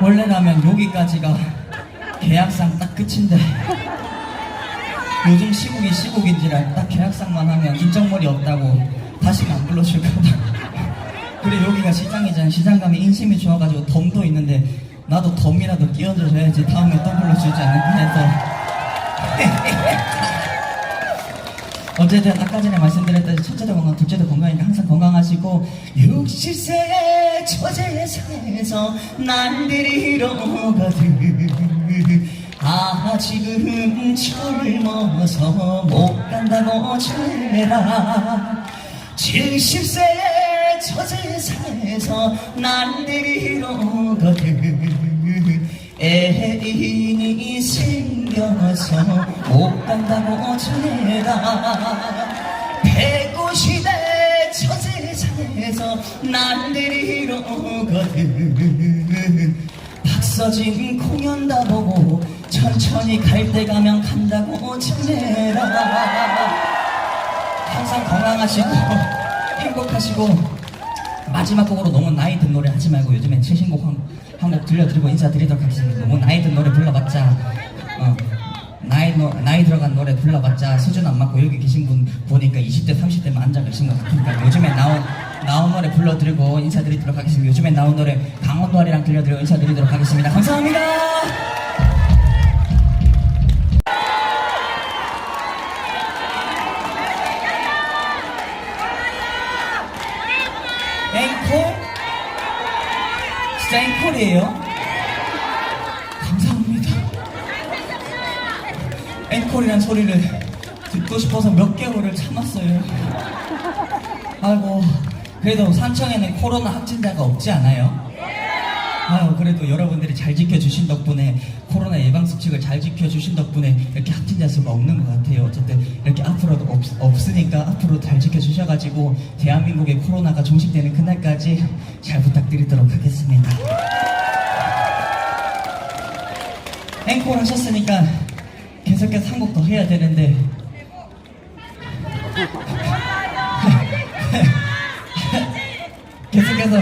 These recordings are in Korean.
원래라면 여기까지가 계약상 딱 끝인데 요즘 시국이 시국인지라 딱 계약상만 하면 인정머리 없다고 다시는 안 불러줄까봐 그래 여기가 시장이잖아. 시장 가면 인심이 좋아가지고 덤도 있는데 나도 덤이라도 끼얹어줘야지 다음에 또 불러주지 않을까 해서. 어쨌든 아까 전에 말씀드렸듯이 첫째도 건강, 둘째도 건강이니까 항상 건강하시고 60세 처제의 산에서 날들이러 가듯 아 지금 젊어서 못 간다고 전해라. 70세 처제의 산에서 날들이러 가듯 애인이 생겨서 못 간다고 전해라 가듯 박서진 공연 다 보고 천천히 갈 때 가면 간다고 전해라 항상 건강하시고 행복하시고 마지막 곡으로 너무 나이 든 노래 하지 말고 요즘엔 최신곡 한곡 들려드리고 인사드리도록 하겠습니다. 너무 나이 든 노래 불러봤자 어, 나이 노, 나이 들어간 노래 불러봤자 수준 안 맞고 여기 계신 분 보니까 20대 30대만 앉아 계신 것 같으니까 요즘에 나온 나온 노래 불러드리고 인사드리도록 하겠습니다. 요즘에 나온 노래 강원도 아리랑 들려드리고 인사드리도록 하겠습니다. 감사합니다. 앵콜? 진짜 앵콜이에요? 감사합니다. 앵콜이란 소리를 듣고 싶어서 몇 개월을 참았어요. 아이고, 그래도 산청에는 코로나 확진자가 없지 않아요? 아유, 그래도 여러분들이 잘 지켜주신 덕분에 코로나 예방 수칙을 잘 지켜주신 덕분에 이렇게 확진자 수가 없는 것 같아요. 어쨌든 이렇게 앞으로도 없, 없으니까 앞으로 잘 지켜주셔가지고 대한민국의 코로나가 종식되는 그날까지 잘 부탁드리도록 하겠습니다. 앵콜 하셨으니까 계속해서 한 곡 더 해야 되는데 계속해서.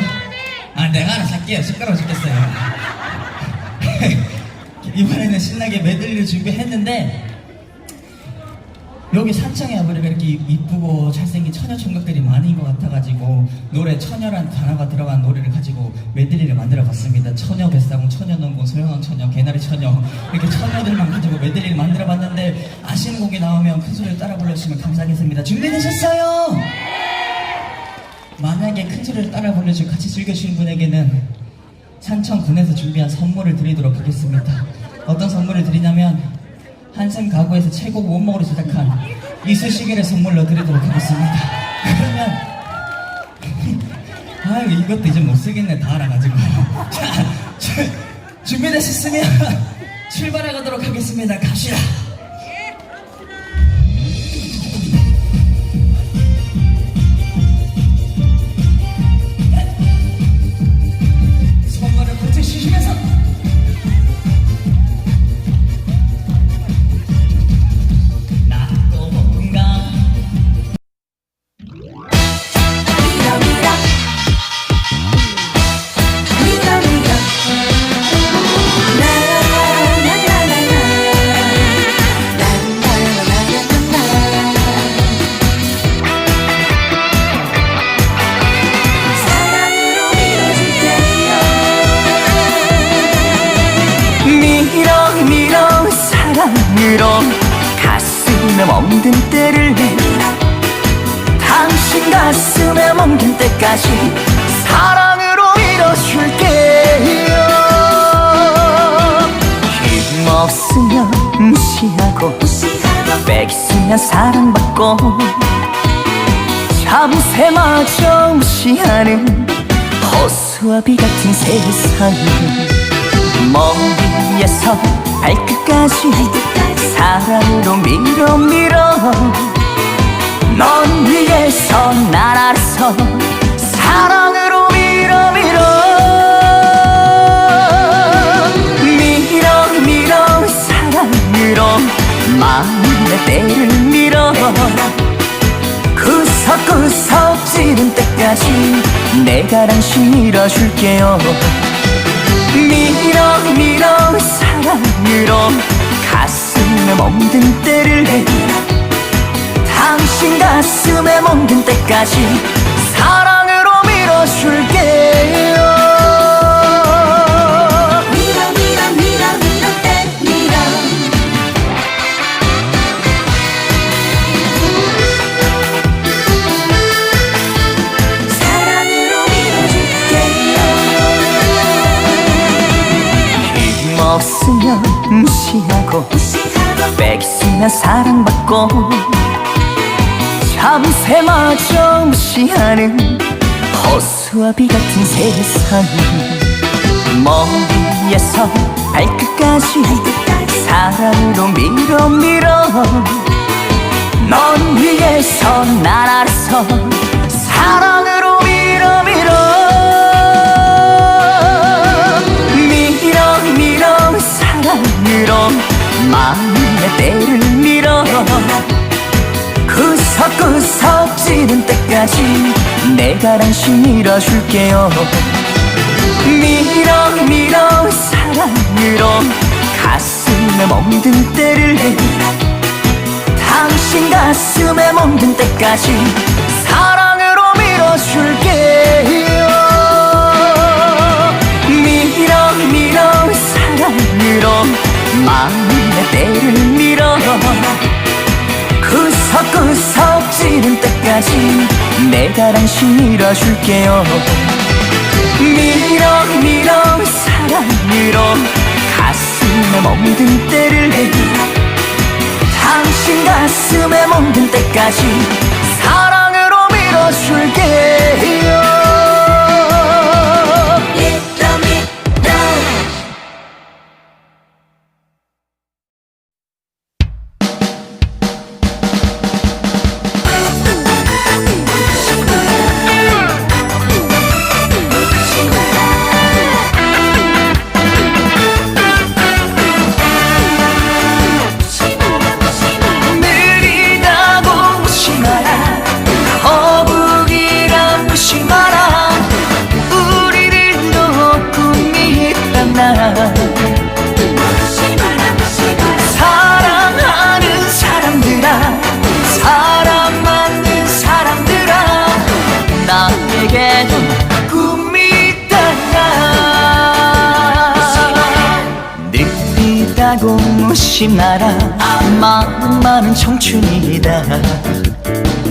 아 내가 알아서 할게요. 시끄러워 죽겠어요. 이번에는 신나게 메들리를 준비했는데 여기 산청에 와보니까 이렇게 이쁘고 잘생긴 처녀 총각들이 많은 것 같아가지고 노래 처녀란 단어가 들어간 노래를 가지고 메들리를 만들어 봤습니다. 처녀 뱃사공, 처녀 농구, 소영왕 처녀, 개나리 처녀. 이렇게 처녀들만 가지고 메들리를 만들어 봤는데 아시는 곡이 나오면 큰 소리를 따라 불러주시면 감사하겠습니다. 준비되셨어요? 만약에 큰 소리를 따라 불러주고 같이 즐겨주신 분에게는 산청군에서 준비한 선물을 드리도록 하겠습니다. 어떤 선물을 드리냐면 한샘 가구에서 최고 원목으로 제작한 이쑤시개를 선물로 드리도록 하겠습니다. 그러면 아유 이것도 이제 못 쓰겠네 다 알아가지고 자 주- 준비되셨으면 출발해 가도록 하겠습니다. 갑시다. 참새마저 무시하는 호수아비 같은 세상 머리에서 발끝까지 사랑으로 밀어 밀어. 넌 위에서 날 아래서 사랑으로 밀어 밀어. 밀어 밀어 사랑으로 마음의 때를 밀어 구석구석 찌른 때까지 내가 당신 밀어줄게요. 밀어 밀어 사랑으로 가슴에 멍든 때를 당신 가슴에 멍든 때까지 무시하고 무시하고 뺏으면 사랑받고 참새마저 무시하는 허수아비 같은 세상 머리에서 발끝까지 사랑으로 밀어 밀어 넌 위에서 난 아래서 때까지. 내가 당신 밀어줄게요. 밀어 밀어 사랑으로 가슴에 멍든 때를 당신 가슴에 멍든 때까지 사랑으로 밀어줄게요. 밀어 밀어 사랑으로 마음의 때를 밀어. 구석구석 찌른 때까지 내가 당신 밀어줄게요. 밀어 밀어 사랑으로 가슴에 멍든 때를 당신 가슴에 멍든 때까지 사랑으로 밀어줄게요 무심하라. 마음 많은 청춘이다.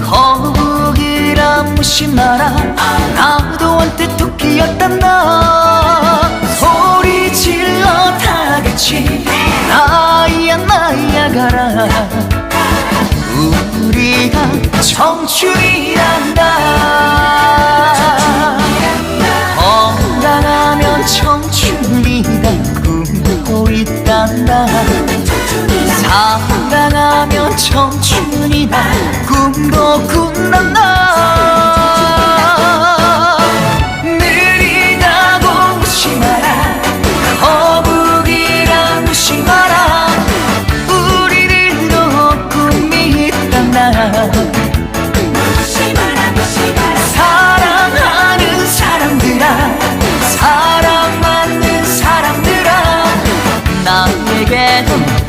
거북이라 무심하라. 나도 한때 토끼였단다 소리 질러 다 같이 나야 나야 가라. 우리가 청춘이란 청춘이다. 꿈도 꾼단다. 느리다고 무심하라. 거북이라 무심하라. 우리들도 꿈이 사랑하는 사랑받는 사람들아. 나에게도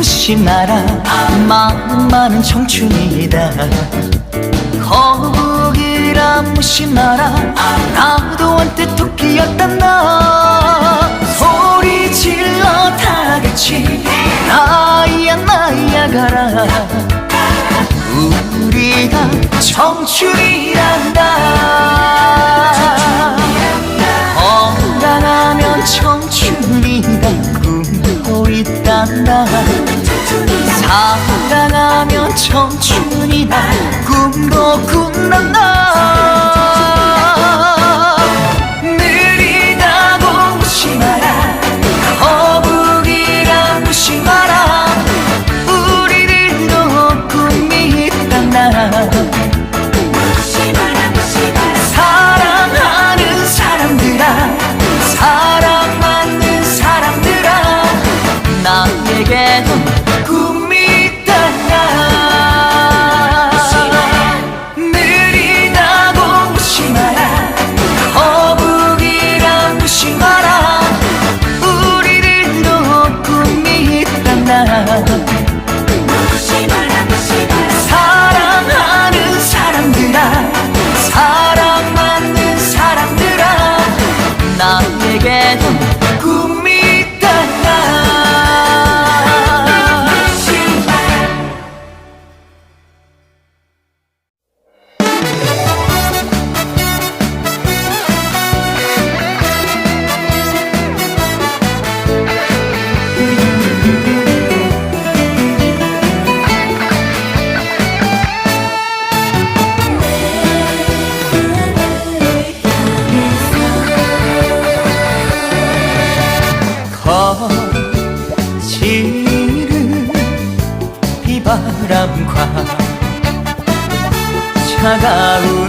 느리다고 무심하라. 마음 많은 청춘이다. 거북이라 무심하라. 나도 한때 토끼였단다 소리 질러 다 같이 나야 나야 가라. 우리가 청춘이란다 청춘이다. 꿈도 꾼단다 마음과 차가운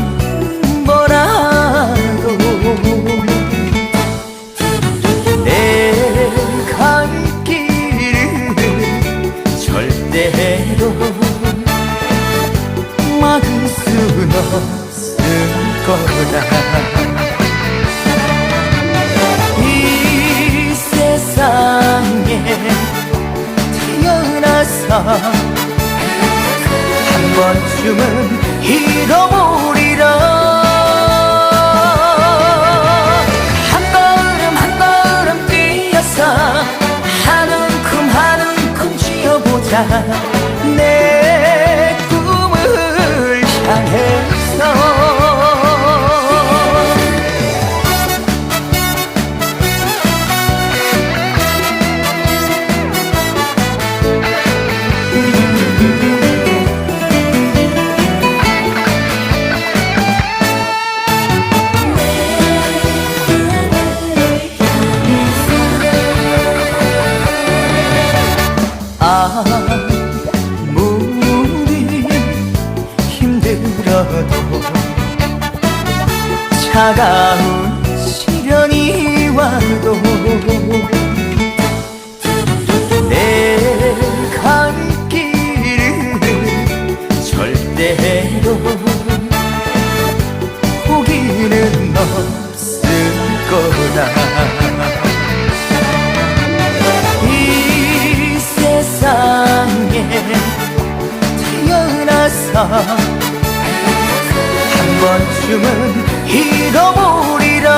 차가운 시련이 와도 내 갈 길을 절대로 포기는 없을 거다. 이 세상에 태어나서 한 번쯤은 잃어버리라.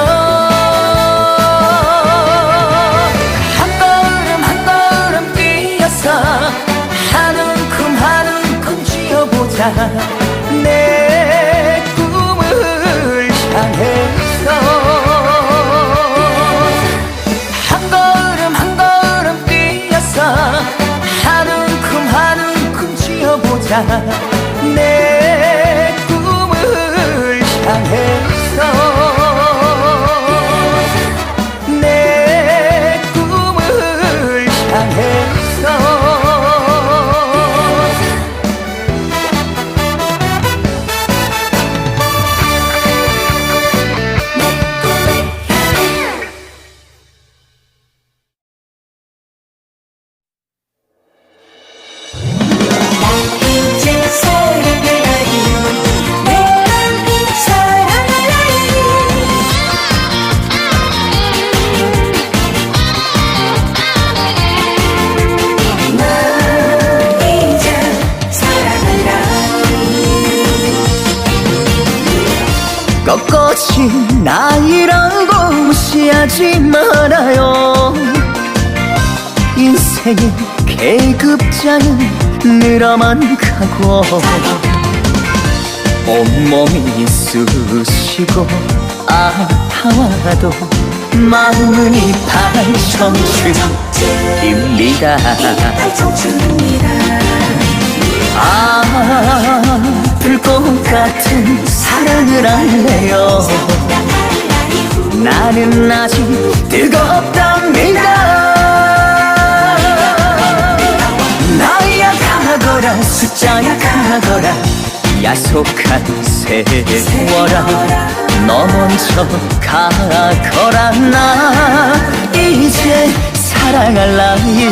한 걸음 한 걸음 뛰어서 한 움큼 한 움큼 쥐어보자. 내 꿈을 향해서. 한 걸음 한 걸음 뛰어서 한 움큼 한 움큼 쥐어보자. 내 늘어만 가고 온몸이 쑤시고 아파와도 마음은 이팔 청춘입니다. 청춘입니다. 아 불꽃 같은 사랑을 할래요. 나는 아직 뜨겁답니다 가거라 숫자야 가거라. 야속한 세월아 너 먼저 가거라 나. 이제 사랑할 나이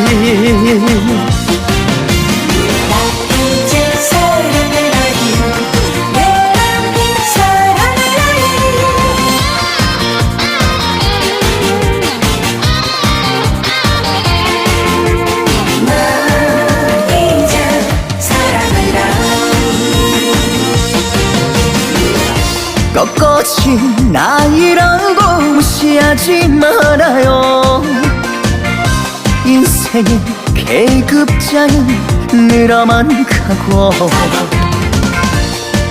꺾어진 나이라고 무시하지 말아요. 인생의 계급장은 늘어만 가고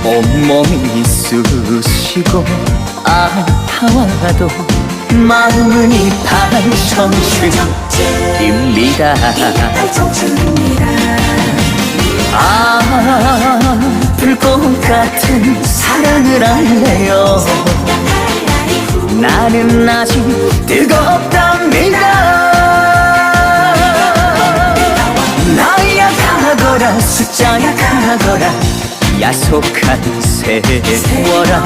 온몸이 쑤시고 아파와도 마음은 이팔 청춘입니다. 청춘입니다. 아 불꽃 같은 사랑을 할래요. 나는 아직 뜨겁답니다. 나야 가거라 숫자야 가거라. 야속한 세월아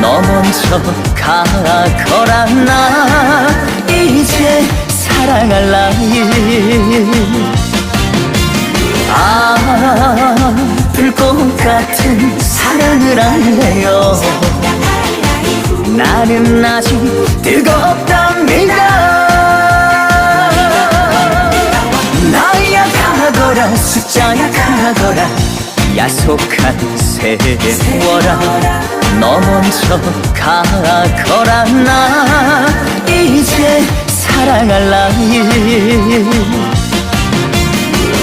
너 먼저 가거라 나. 이제 사랑할 나이. 아. 들것 같은 사랑을 할래요. 나는 아직 뜨겁답니다. 나야 가거라 숫자야 가거라. 약속한 세월아 너 먼저 가거라 나. 이제 사랑할 나이.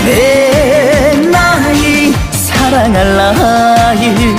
내 阿拉哈伊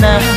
now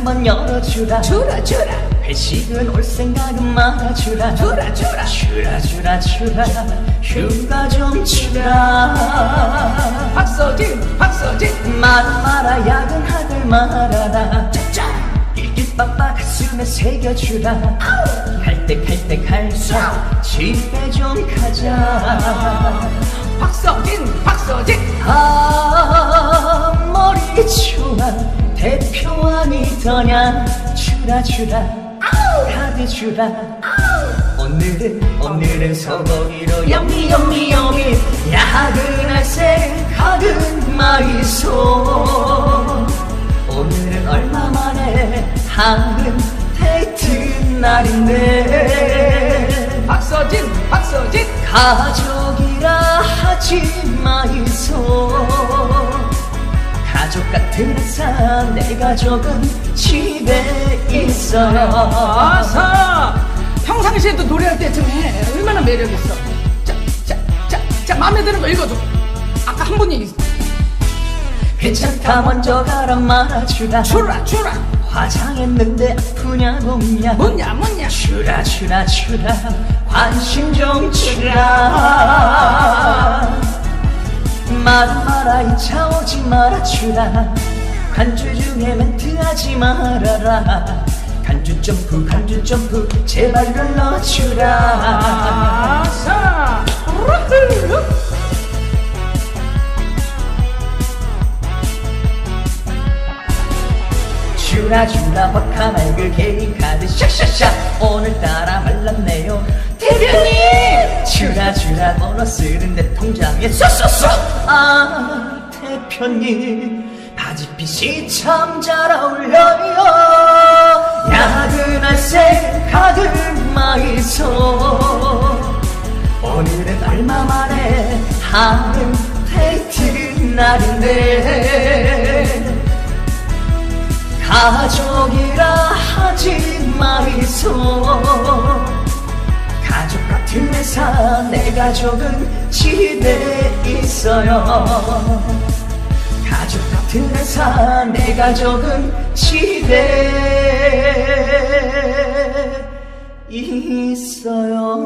한번 열어주라. 주라 주라. 회식은 올 생각은 말아주라. 주라 주라. 주라 주라 주라. 휴가 좀 주라. 박서진 박서진. 말아 말아 야근하들 말아라. 짜짜. 일기 빡빡 가슴에 새겨주라. 갈때갈때 갈수 집에 좀 가자. 박서진 박서진. 아. 주라 주라 카드 주라 오늘은 오늘은 소고기로 영미 영미 영미. 야근할 생각은 마이소. 오늘은 얼마 만에 하는 데이트 날인데. 박서진 박서진. 가족이라 하지 마이소 가족 같은 항상 내 가족은 집에 있어요. 아사 평상시에도 노래할 때쯤에 얼마나 매력 있어. 자자자자 마음에 드는 거 읽어줘. 아까 한 분이 괜찮다 먼저 가라 말아주라. 주라 주라. 화장했는데 아프냐고 냐. 뭐냐 뭐냐. 주라 주라 주라. 관심 좀 주라 말 마라 이차 오지 마라 주라. 간주 중에 멘트 하지 말아라. 간주 점프 간주 점프 제발 눌러주라. 우르흐. 주라 주라 버카말그 개인 카드 샥샥샥. 오늘따라 말랐네요. 대표님 주라 주라 보너스는 내 통장에 쏙쏙쏙. 아 대표님 바지핏이 참 잘 어울려요. 야근할 생각은 마이소. 오늘은 얼마 만에 하는 데이트 날인데. 가족이라 하지 마이소. 가족 같은 회사 내 가족은 집에 있어요. 가족 같은 회사 내 가족은 집에 있어요